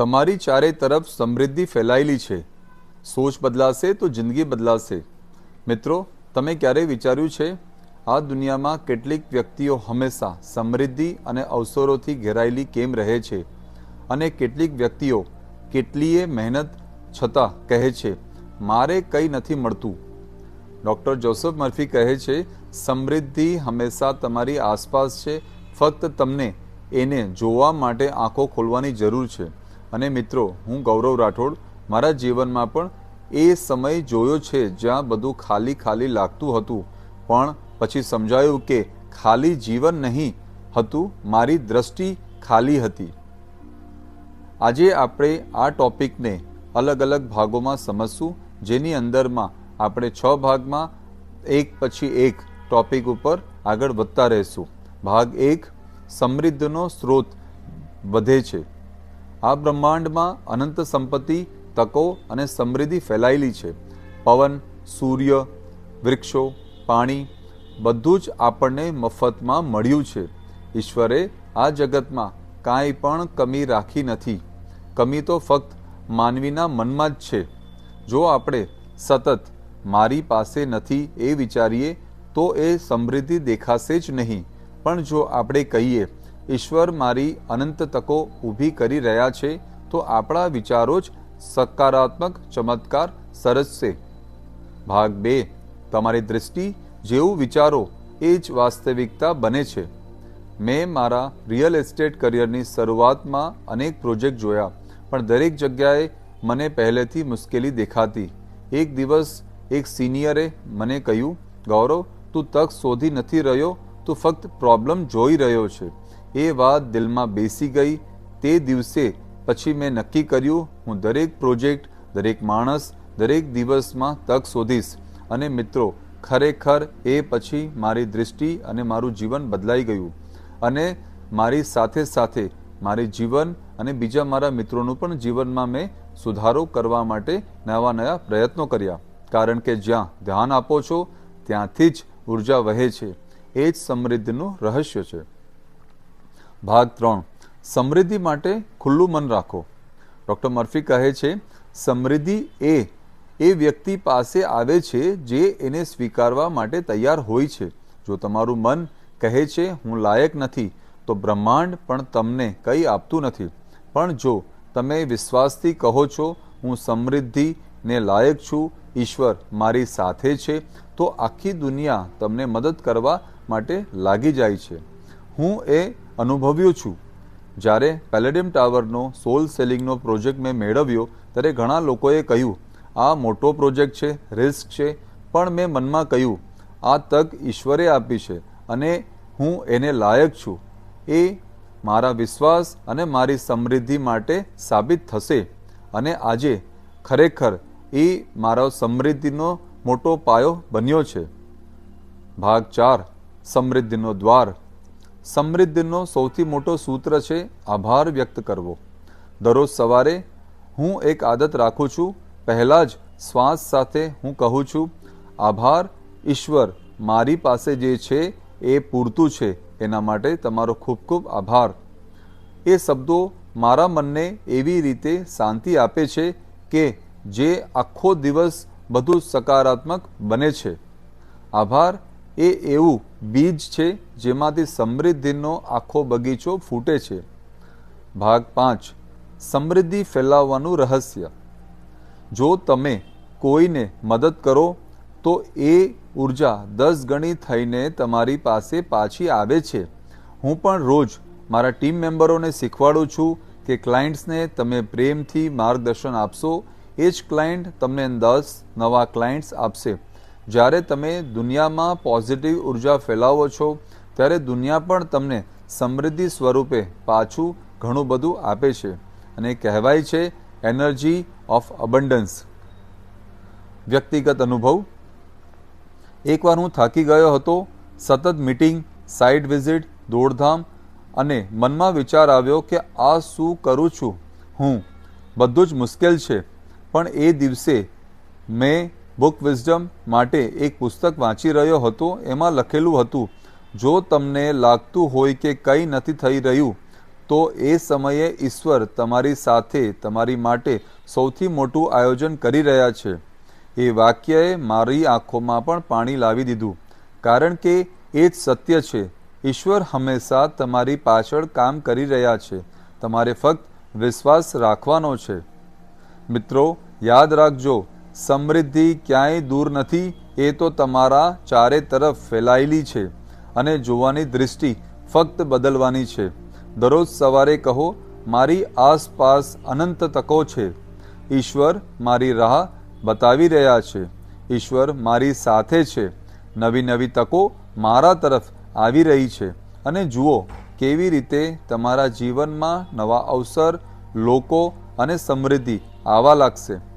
તમારી ચારે તરફ સમૃદ્ધિ ફેલાયેલી છે. સોચ બદલાશે તો જિંદગી બદલાશે. મિત્રો, તમે ક્યારેય વિચાર્યું છે? આ દુનિયામાં કેટલીક વ્યક્તિઓ હંમેશા સમૃદ્ધિ અને અવસરોથી ઘેરાયેલી કેમ રહે છે? અને કેટલીક વ્યક્તિઓ કેટલીય મહેનત છતાં કહે છે, મારે કંઈ નથી મળતું. ડૉક્ટર જોસફ મર્ફી કહે છે, સમૃદ્ધિ હંમેશા તમારી આસપાસ છે. ફક્ત તમને એને જોવા માટે આંખો ખોલવાની જરૂર છે. અને મિત્રો, હું ગૌરવ રાઠોડ, મારા જીવનમાં પણ એ સમય જોયો છે જ્યાં બધું ખાલી ખાલી લાગતું હતું. પણ પછી સમજાયું કે ખાલી જીવન નહીં, હતું મારી દ્રષ્ટિ ખાલી હતી. આજે આપણે આ ટોપિકને અલગ અલગ ભાગોમાં સમજશું, જેની અંદરમાં આપણે છ ભાગમાં એક પછી એક ટોપિક ઉપર આગળ વધતા રહેશું. ભાગ એક, સમૃદ્ધિનો સ્ત્રોત વધે છે. આ બ્રહ્માંડમાં અનંત સંપત્તિ, તકો અને સમૃદ્ધિ ફેલાયેલી છે. પવન, સૂર્ય, વૃક્ષો, પાણી, બધું જ આપણને મફતમાં મળ્યું છે. ઈશ્વરે આ જગતમાં કાંઈ પણ કમી રાખી નથી. કમી તો ફક્ત માનવીના મનમાં જ છે. જો આપણે સતત મારી પાસે નથી એ વિચારીએ, તો એ સમૃદ્ધિ દેખાશે જ નહીં. પણ જો આપણે કહીએ ઈશ્વર મારી અનંત તકો ઊભી કરી રહ્યા છે, તો આપણા વિચારો જ સકારાત્મક, ચમત્કાર સરસશે. ભાગ બે. તમારી દૃષ્ટિ જેવું વિચારો એ જ વાસ્તવિકતા બને છે. મેં મારા રિયલ એસ્ટેટ કરિયરની શરૂઆતમાં અનેક પ્રોજેક્ટ જોયા, પણ દરેક જગ્યાએ મને પહેલેથી મુશ્કેલી દેખાતી. એક દિવસ એક સિનિયરે મને કહ્યું, ગૌરવ, તું તક શોધી નથી રહ્યો, તું ફક્ત પ્રોબ્લેમ જોઈ રહ્યો છે. એ વાત દિલમાં બેસી ગઈ. તે દિવસે પછી મેં નક્કી કર્યું, હું દરેક પ્રોજેક્ટ, દરેક માણસ, દરેક દિવસમાં તક શોધીશ. અને મિત્રો, ખરેખર એ પછી મારી દૃષ્ટિ અને મારું જીવન બદલાઈ ગયું. અને મારી સાથે સાથે મારી જીવન અને બીજા મારા મિત્રોનું પણ જીવનમાં મેં સુધારો કરવા માટે નવા નવા પ્રયત્નો કર્યા. કારણ કે જ્યાં ધ્યાન આપો છો, ત્યાંથી જ ઊર્જા વહે છે. એ જ સમૃદ્ધિનું રહસ્ય છે. ભાગ ત્રણ, સમૃદ્ધિ માટે ખુલ્લું મન રાખો. ડૉક્ટર મર્ફી કહે છે, સમૃદ્ધિ એ એ વ્યક્તિ પાસે આવે છે જે એને સ્વીકારવા માટે તૈયાર હોય છે. જો તમારું મન કહે છે, હું લાયક નથી તો બ્રહ્માંડ પણ તમને કંઈ આપતું નથી. પણ જો તમે વિશ્વાસથી કહો છો, હું સમૃદ્ધિને લાયક છું, ઈશ્વર મારી સાથે છે તો આખી દુનિયા તમને મદદ કરવા માટે લાગી જાય છે. હું એ અનુભવ્યું છું. જ્યારે પેલેડિયમ ટાવરનો સોલ સેલિંગનો પ્રોજેક્ટ મેં મેળવ્યો, ત્યારે ઘણા લોકોએ કહ્યું, આ મોટો પ્રોજેક્ટ છે, રિસ્ક છે. પણ મેં મનમાં કહ્યું, આ તક ઈશ્વરે આપી છે અને હું એને લાયક છું. એ મારા વિશ્વાસ અને મારી સમૃદ્ધિ માટે સાબિત થશે અને આજે ખરેખર એ મારો સમૃદ્ધિનો મોટો પાયો બન્યો છે. ભાગ ચાર, સમૃદ્ધિનો દ્વાર. સમૃદ્ધિનો સૌથી મોટો સૂત્ર છે આભાર વ્યક્ત કરવો. દરરોજ સવારે હું એક આદત રાખું છું. પહેલાં જ શ્વાસ સાથે હું કહું છું, આભાર, ઈશ્વર, મારી પાસે જે છે એ પૂરતું છે. એના માટે તમારો ખૂબ ખૂબ આભાર. એ શબ્દો મારા મનને એવી રીતે શાંતિ આપે છે કે જે આખો દિવસ બધું સકારાત્મક બને છે. આભાર એ એવું બીજ છે જેમાંથી સમૃદ્ધિનો આખો બગીચો ફૂટે છે. ભાગ પાંચ. સમૃદ્ધિ ફેલાવવાનું રહસ્ય. જો તમે કોઈને મદદ કરો, તો એ ઊર્જા દસ ગણી થઈને તમારી પાસે પાછી આવે છે. હું પણ રોજ મારા ટીમ મેમ્બરોને શીખવાડું છું કે ક્લાયન્ટ્સને તમે પ્રેમથી માર્ગદર્શન આપશો. એ જ ક્લાયન્ટ તમને દસ નવા ક્લાયન્ટ્સ આપશે. જ્યારે તમે દુનિયામાં પોઝિટિવ ઊર્જા ફેલાવો છો, ત્યારે દુનિયા પણ તમને સમૃદ્ધિ સ્વરૂપે પાછું ઘણું બધું આપે છે અને કહેવાય છે એનર્જી ઓફ અબન્ડન્સ વ્યક્તિગત અનુભવ. એકવાર હું થાકી ગયો હતો, સતત મીટિંગ સાઇટ વિઝિટ દોડધામ અને મનમાં વિચાર આવ્યો કે આ શું કરું છું? હું, બધું જ મુશ્કેલ છે, પણ એ દિવસે મેં બુક વિઝડમ માટે એક પુસ્તક વાંચી રહ્યો હતો, એમાં લખેલું હતું, જો તમને લાગતું હોય કે કંઈ નથી થઈ રહ્યું, તો એ સમયે ઈશ્વર તમારી સાથે તમારી માટે સૌથી મોટું આયોજન કરી રહ્યા છે. એ વાક્યએ મારી આંખોમાં પણ પાણી લાવી દીધું, કારણ કે એ જ સત્ય છે. ઈશ્વર હંમેશા તમારી પાછળ કામ કરી રહ્યા છે. તમારે ફક્ત વિશ્વાસ રાખવાનો છે. મિત્રો, યાદ રાખજો સમૃદ્ધિ ક્યાંય દૂર નથી, એ તો તમારા ચારે તરફ ફેલાયેલી છે અને જોવાની દૃષ્ટિ ફક્ત બદલવાની છે. દરરોજ સવારે કહો, મારી આસપાસ અનંત તકો છે. ઈશ્વર મારી રાહ બતાવી રહ્યા છે. ઈશ્વર મારી સાથે છે. નવી નવી તકો મારા તરફ આવી રહી છે. અને જુઓ, કેવી રીતે તમારા જીવનમાં નવા અવસર, લોકો અને સમૃદ્ધિ આવવા લાગશે.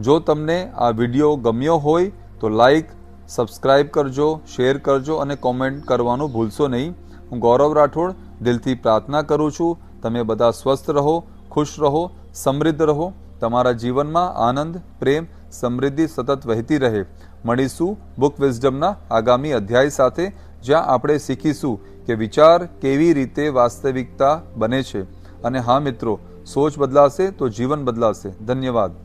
જો તમને આ વીડિયો ગમ્યો હોય તો લાઈક સબસ્ક્રાઈબ કરજો શેર કરજો અને કોમેન્ટ કરવાનું ભૂલશો નહીં. હું ગૌરવ રાઠોડ દિલથી પ્રાર્થના કરું છું, તમે બધા સ્વસ્થ રહો, ખુશ રહો, સમૃદ્ધ રહો. તમારા જીવનમાં આનંદ, પ્રેમ, સમૃદ્ધિ સતત વહેતી રહે. મળીશું બુક વિઝડમના આગામી અધ્યાય સાથે, જ્યાં આપણે શીખીશું કે વિચાર કેવી રીતે વાસ્તવિકતા બને છે. અને હા મિત્રો, સોચ બદલાશે તો જીવન બદલાશે. ધન્યવાદ.